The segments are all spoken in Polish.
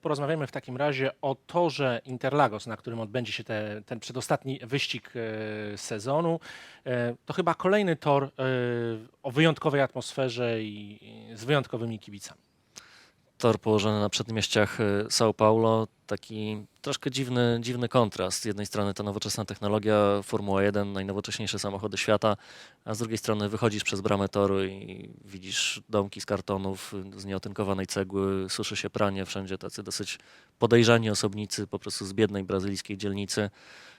Porozmawiamy w takim razie o torze Interlagos, na którym odbędzie się te, ten przedostatni wyścig e, sezonu. E, to chyba kolejny tor e, o wyjątkowej atmosferze i, i z wyjątkowymi kibicami. Tor położony na przedmieściach y, São Paulo, taki troszkę dziwny, dziwny kontrast. Z jednej strony ta nowoczesna technologia, Formuła 1, najnowocześniejsze samochody świata, a z drugiej strony wychodzisz przez bramę toru i widzisz domki z kartonów, y, z nieotynkowanej cegły, suszy się pranie, wszędzie tacy dosyć podejrzani osobnicy, po prostu z biednej brazylijskiej dzielnicy.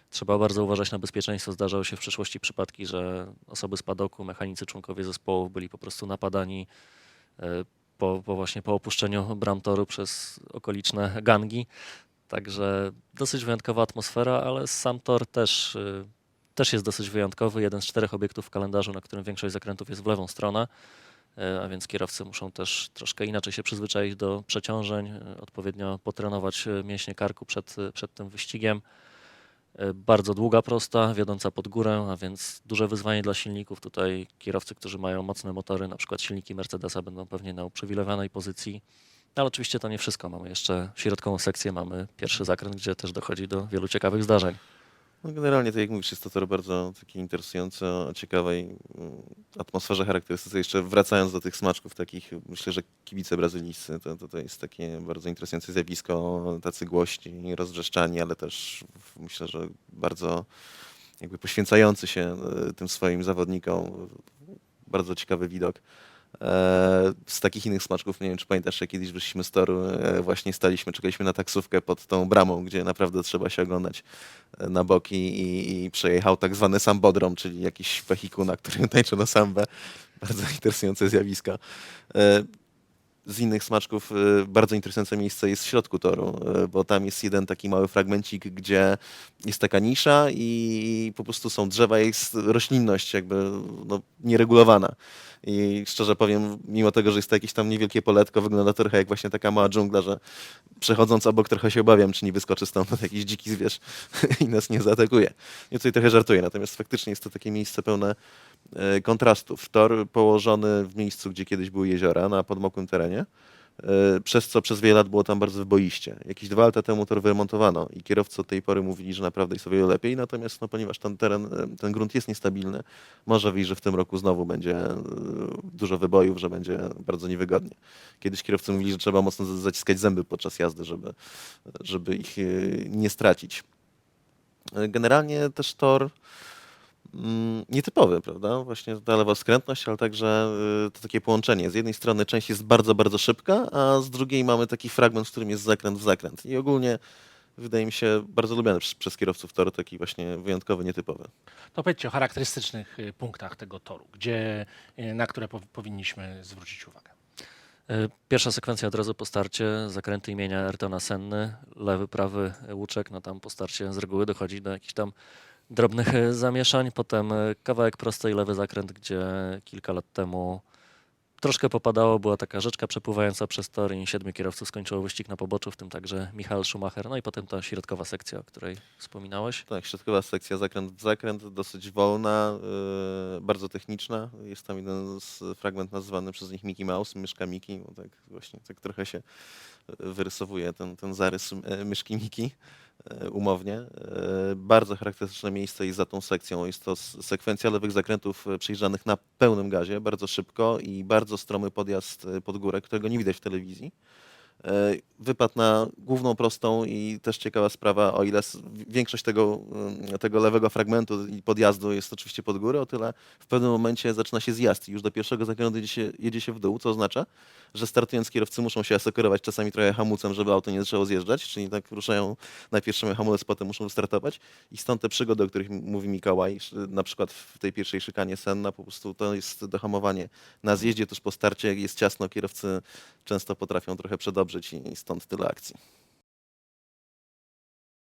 Trzeba bardzo uważać na bezpieczeństwo. Zdarzały się w przeszłości przypadki, że osoby z padoku, mechanicy, członkowie zespołów byli po prostu napadani y, po, po właśnie po opuszczeniu bram toru przez okoliczne gangi. Także dosyć wyjątkowa atmosfera, ale sam tor też, y, też jest dosyć wyjątkowy. Jeden z czterech obiektów w kalendarzu, na którym większość zakrętów jest w lewą stronę, y, a więc kierowcy muszą też troszkę inaczej się przyzwyczaić do przeciążeń, y, odpowiednio potrenować mięśnie karku przed, przed tym wyścigiem. Y, Bardzo długa prosta, wiodąca pod górę, a więc duże wyzwanie dla silników. Tutaj kierowcy, którzy mają mocne motory, na przykład silniki Mercedesa, będą pewnie na uprzywilejowanej pozycji. Ale oczywiście to nie wszystko. Mamy jeszcze środkową sekcję, mamy pierwszy zakręt, gdzie też dochodzi do wielu ciekawych zdarzeń. No generalnie, tak jak mówisz, jest to tor bardzo taki interesujący, o ciekawej mm, atmosferze, charakterystyce. Jeszcze wracając do tych smaczków takich, myślę, że kibice brazylijscy to, to, to jest takie bardzo interesujące zjawisko, tacy głośni, rozrzeszczani, ale też myślę, że bardzo jakby poświęcający się e, tym swoim zawodnikom. Bardzo ciekawy widok. E, Z takich innych smaczków, nie wiem czy pamiętasz, jak kiedyś wyszliśmy z toru, e, właśnie staliśmy, czekaliśmy na taksówkę pod tą bramą, gdzie naprawdę trzeba się oglądać e, na boki i, i przejechał tak zwany sambodrom, czyli jakiś wehikuł, na którym tańczono sambę. Bardzo interesujące zjawiska. Z innych smaczków e, bardzo interesujące miejsce jest w środku toru, e, bo tam jest jeden taki mały fragmencik, gdzie jest taka nisza i po prostu są drzewa, jest roślinność jakby no, nieregulowana. I szczerze powiem, mimo tego, że jest to jakieś tam niewielkie poletko, wygląda trochę jak właśnie taka mała dżungla, że przechodząc obok trochę się obawiam, czy nie wyskoczy stąd jakiś dziki zwierz i nas nie zaatakuje. Ja tutaj trochę żartuję, natomiast faktycznie jest to takie miejsce pełne kontrastów. Tor położony w miejscu, gdzie kiedyś były jeziora, na podmokłym terenie, e, przez co przez wiele lat było tam bardzo wyboiście. Jakieś dwa lata temu tor wyremontowano i kierowcy od tej pory mówili, że naprawdę jest o wiele lepiej, natomiast no, ponieważ ten teren, e, ten grunt jest niestabilny, może wyjść, że w tym roku znowu będzie e, dużo wybojów, że będzie bardzo niewygodnie. Kiedyś kierowcy mówili, że trzeba mocno zaciskać zęby podczas jazdy, żeby, żeby ich e, nie stracić. E, Generalnie też tor nietypowy, prawda? Właśnie ta lewa skrętność, ale także y, to takie połączenie. Z jednej strony część jest bardzo, bardzo szybka, a z drugiej mamy taki fragment, w którym jest zakręt w zakręt. I ogólnie wydaje mi się bardzo lubiany przez, przez kierowców tor, taki właśnie wyjątkowy, nietypowy. To powiedzcie o charakterystycznych y, punktach tego toru, gdzie, y, na które pow- powinniśmy zwrócić uwagę. Pierwsza sekwencja od razu po starcie, zakręty imienia Ayrtona Senny, lewy, prawy łuczek, no tam po starcie z reguły dochodzi do jakichś tam drobnych y, zamieszań, potem y, kawałek prosty i lewy zakręt, gdzie kilka lat temu troszkę popadało, była taka rzeczka przepływająca przez tor i siedmiu kierowców skończyło wyścig na poboczu, w tym także Michael Schumacher, no i potem ta środkowa sekcja, o której wspominałeś. Tak, środkowa sekcja, zakręt w zakręt, dosyć wolna, y, bardzo techniczna. Jest tam jeden z fragment nazywany przez nich Mickey Mouse, myszka Mickey, bo tak właśnie tak trochę się wyrysowuje ten, ten zarys myszki Mickey umownie. Y, Bardzo charakterystyczne miejsce jest za tą sekcją. Jest to sekwencja lewych zakrętów y, przejeżdżanych na pełnym gazie, bardzo szybko i bardzo stromy podjazd pod górę, którego nie widać w telewizji. E, Wypad na główną prostą i też ciekawa sprawa, o ile większość tego, mm, tego lewego fragmentu i podjazdu jest oczywiście pod górę, o tyle w pewnym momencie zaczyna się zjazd i już do pierwszego zakrętu jedzie się, jedzie się w dół, co oznacza, że startując kierowcy muszą się asekurować czasami trochę hamulcem, żeby auto nie zaczęło zjeżdżać, czyli tak ruszają, najpierw trzymają hamulec, potem muszą wystartować i stąd te przygody, o których mówi Mikołaj, na przykład w tej pierwszej szykanie Senna, po prostu to jest dohamowanie na zjeździe tuż po starcie, jest ciasno, kierowcy często potrafią trochę przedobrzyć i stąd tyle akcji.